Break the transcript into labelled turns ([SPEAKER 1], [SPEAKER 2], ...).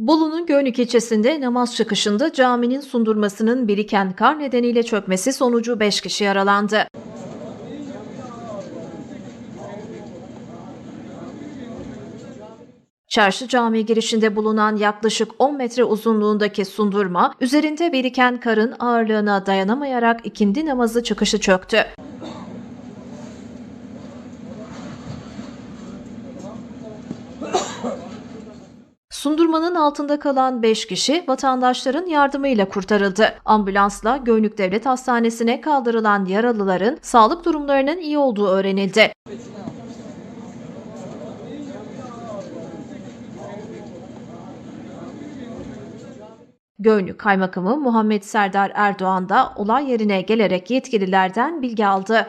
[SPEAKER 1] Bolu'nun Göynük ilçesinde namaz çıkışında caminin sundurmasının biriken kar nedeniyle çökmesi sonucu 5 kişi yaralandı. Çarşı cami girişinde bulunan yaklaşık 10 metre uzunluğundaki sundurma, üzerinde biriken karın ağırlığına dayanamayarak ikindi namazı çıkışı çöktü. Sundurmanın altında kalan 5 kişi vatandaşların yardımıyla kurtarıldı. Ambulansla Göynük Devlet Hastanesi'ne kaldırılan yaralıların sağlık durumlarının iyi olduğu öğrenildi. Göynük Kaymakamı Muhammed Serdar Erdoğan da olay yerine gelerek yetkililerden bilgi aldı.